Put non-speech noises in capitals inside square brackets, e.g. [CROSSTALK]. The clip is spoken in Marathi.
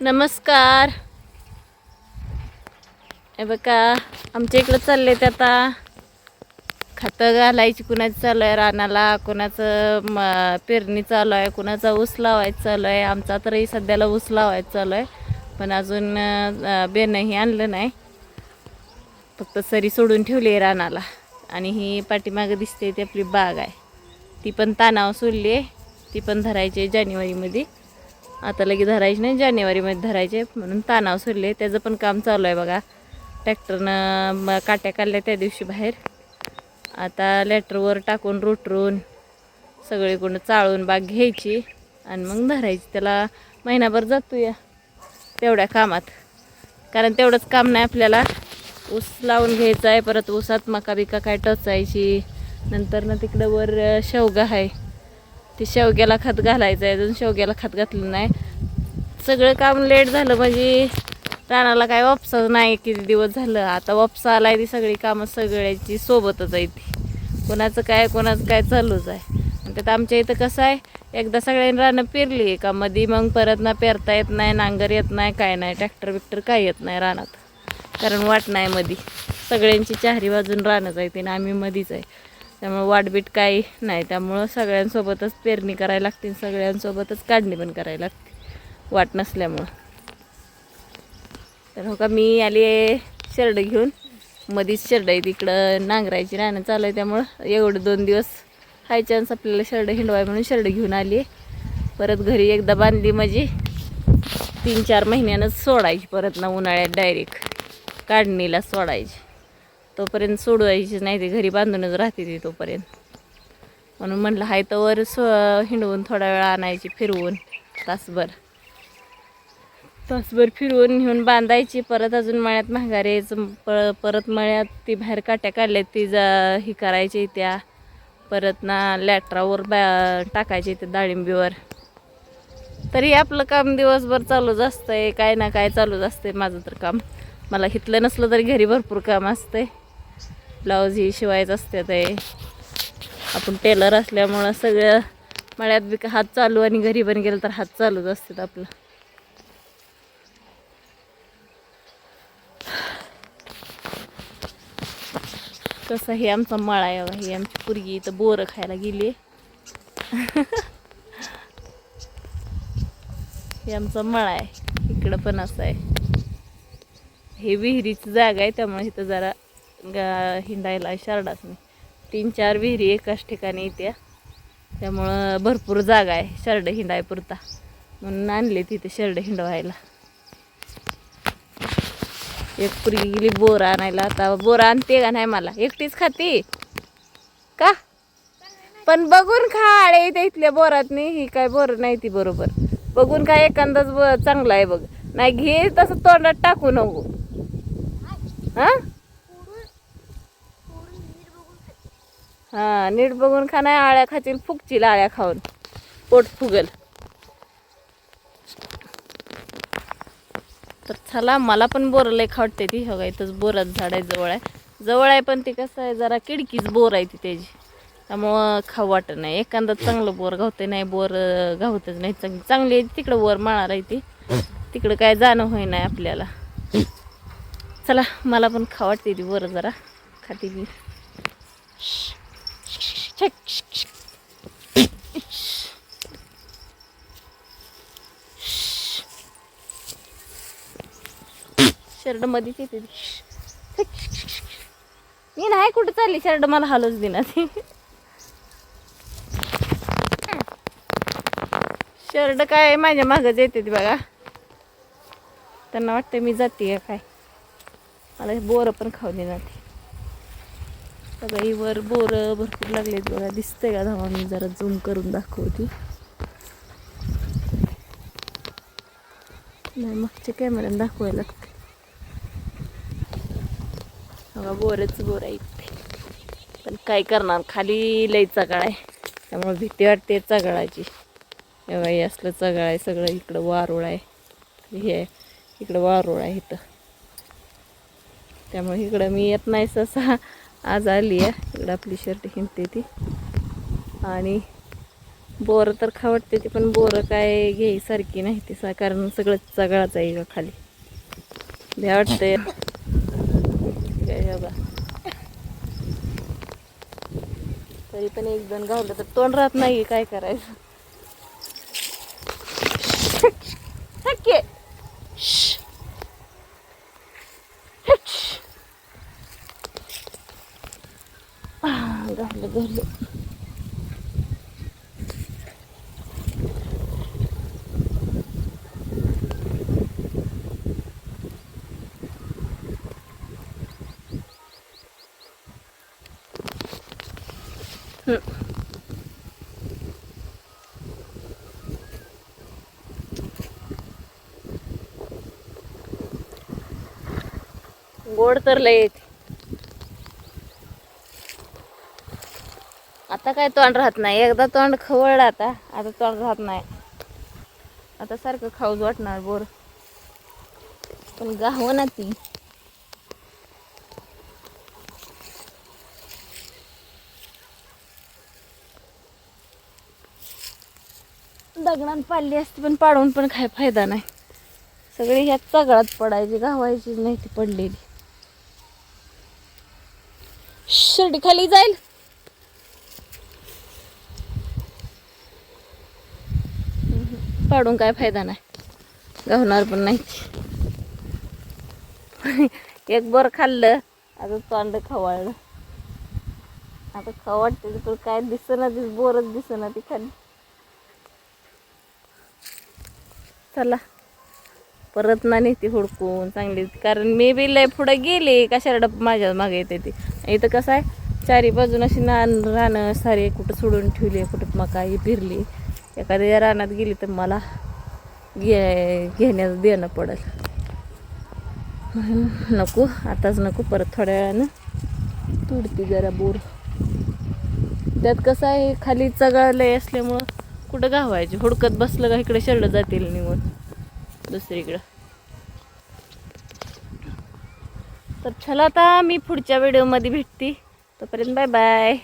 नमस्कार. हे बघा आमच्या इकडं चालले ते आता. खतं घालायची कुणाचं चालू आहे रानाला कुणाचं म पेरणी चालू आहे कुणाचा ऊस लावायचं चालू आहे. आमचा तरी सध्याला ऊस लावायचं चालू आहे. पण अजून बेनंही आणलं नाही. फक्त सरी सोडून ठेवली आहे रानाला. आणि ही पाठीमागं दिसते ती आपली बाग आहे. ती पण तानावर सोडली आहे. ती पण धरायची आहे जानेवारीमध्ये. आता लगे धरायची नाही जानेवारीमध्ये धरायचे म्हणून तानाव सोडले. त्याचं पण काम चालू आहे बघा. ट्रॅक्टरनं काट्या काढल्या त्या दिवशी बाहेर. आता लेटरवर टाकून रोटरून सगळीकडून चाळून बाग घ्यायची आणि मग धरायची. त्याला महिनाभर जातो या तेवढ्या कामात. कारण तेवढंच काम नाही आपल्याला. ऊस लावून घ्यायचा आहे परत ऊसात मका बिका काय टचायची. नंतर ना तिकडं वर शेवगा आहे. ते शेवग्याला खत घालायचं आहे अजून शेवग्याला खत घातलं नाही. सगळं काम लेट झालं म्हणजे रानाला काय वापसा नाही किती दिवस झालं. आता वापसा आला आहे ती सगळी कामं सगळ्याची सोबतच आहे ती. कोणाचं काय कोणाचं काय चालूच आहे. आणि त्यात आमच्या इथं कसं आहे एकदा सगळ्यांनी रानं पेरली आहे का मधी मग परत ना पेरता येत नाही नांगर येत नाही काय नाही ट्रॅक्टर बिक्टर काय येत नाही रानात. कारण वाट नाही मधी. सगळ्यांची चारी बाजून रानच आहे ते आम्ही मधीच आहे. त्यामुळं वाटबीट काही नाही. त्यामुळं सगळ्यांसोबतच पेरणी करायला लागते सगळ्यांसोबतच काढणी पण करायला लागते. वाट नसल्यामुळं. तर हो का मी आली आहे घेऊन. मधीच शर्ड आहे तिकडं नांगरायची राहणं चालू आहे त्यामुळं एवढं दोन दिवस हाय चान्स आपल्याला शर्ड हिंडवाय म्हणून शर्ट घेऊन आली आहे. परत घरी एकदा बांधली माझी. तीन चार महिन्यानंच सोडायची परत ना उन्हाळ्यात डायरेक्ट काढणीला सोडायची. तोपर्यंत सोडवायची नाही ते घरी बांधूनच राहते ती तोपर्यंत. म्हणून म्हटलं हाय तर सो हिंडवून थोडा वेळ आणायची फिरवून तासभर. तासभर फिरवून घेऊन बांधायची परत अजून मळ्यात महागारेच प परत मळ्यात ती बाहेर काट्या काढल्या ती जा ही करायची त्या परत ना लॅटरावर बा टाकायची त्या डाळिंबीवर. तरी आपलं काम दिवसभर चालूच असतंय काय ना काय चालूच असतंय माझं तर काम. मला हितलं नसलं तरी घरी भरपूर काम असतंय. ब्लाऊज ही शिवायचं असते ते. आपण टेलर असल्यामुळं सगळं मळ्यात बी हात चालू आणि घरी पण गेलं तर हात चालूच असतात आपलं. कसं हे आमचा मळा आहे बघा. ही आमची पुरगी इथं बोरं खायला गेली. [LAUGHS] हे आमचा मळा आहे. इकडं पण असं आहे. हे विहिरीची जागा आहे त्यामुळे इथं जरा गा हिंडायला शारडाच तीन चार विहिरी एकाच ठिकाणी येत्या. त्यामुळं भरपूर जागा आहे शर्ड हिंडायपुरता. म्हणून आणले तिथे शर्ड हिंडवायला. एक पुरगी गेली बोर आणायला आता. बोर आणते का नाही मला? एकटीच खाती? का? पण बघून खा आळे इथे इथल्या बोरात नाही ही काय बोर नाही ती बरोबर. बघून काय एखादाच ब चांगला आहे बघ. नाही घे तसं तोंडात टाकू नको. हा? हा नीट बघून खा नाही आळ्या खातील फुगतील आळ्या खाऊन. पोट फुगल. तर चला मला पण बोर लय खावटते ती. हो इथंच बोरात झाड आहे जवळ आहे. जवळ आहे पण ती कसं आहे जरा किडकीच बोर आहे ती त्याची. त्यामुळं खाऊ वाटत नाही. एखादा चांगलं बोर गावते नाही बोर गावतच नाही. चांगली चांगली आहे तिकडं वर मळाला आहे ती. तिकडं काय जाणं होई नाही आपल्याला. चला मला पण खाऊ वाटते ती बोर जरा. खाते ती. शर्ट मध्येच येते ती. मी नाही कुठं चालली शर्ट मला हालच देणार ती. शर्ट काय माझ्या मागच येते ती बघा. त्यांना वाटतं मी जाते काय. मला बोरं पण खाऊ देणार ती. सगळी वर बोरं भरपूर लागलेत बघा. दिसतंय का धावा मी जरा झूम करून दाखवते. नाही मागच्या कॅमेऱ्यानं दाखवायला लागते बघा बोरच बोर आहे इथे पण काय करणार? खाली लई चगाळ आहे. त्यामुळे भीती वाटते चगळाची. एवढा असलं चगळ आहे सगळं इकडं वारूळ आहे. हे आहे इकडं वारूळ आहे इथं. त्यामुळे इकडं मी येत नाही सहसा. आज आली आहे. इकडं आपली शर्ट हिंडते ती. आणि बोरं तर खावडते ती पण बोरं काय घ्यायसारखी नाही ती सा कारण सगळं चगळाच आहे खाली. भ्या वाटतं हे बघा. तरी पण एक जण गावलं तर तोंड राहत नाही काय करायचं. हक्के. घालं घालं गोड तर लय आता काय तोंड राहत नाही. एकदा तोंड खवळलं आता. आता तोंड राहत नाही. आता सारखं खाऊच वाटणार बोर. पण गाव ना ती. दगडान पाडली असते पण पाडून पण काय फायदा नाही. सगळी ह्या चगळात पडायची गावायचीच नाही ती पडलेली. शिर्डी खाली जाईल. पाडून काय फायदा नाही. गावणार पण नाही एक बर खाल्लं आता तोंड खवाळलं. आता खवाटते पण काय दिसना दिस बोरच दिसना ती खाली. चला. परत ना नेते हुडकून चांगली. कारण मी बी लय पुढं गेले कशाला डब माझ्या मागे येते ती. इथं कसं आहे चारी बाजून अशी नान रानं सारे कुठं सोडून ठेवली कुठं मका ही फिरली. एखाद्या रानात गेली तर मला घे घेण्याचं देणं पडेल. म्हणून नको आताच नको परत थोड्या वेळानं तुडती जरा बोर. त्यात कसं आहे खाली चगळलंय असल्यामुळं कुठं गावायचे? हुडकत बसलं का इकडे शरड जातील निघून? दुसरीकडं. तर चला आता मी पुढच्या व्हिडिओमध्ये भेटते. तोपर्यंत बाय बाय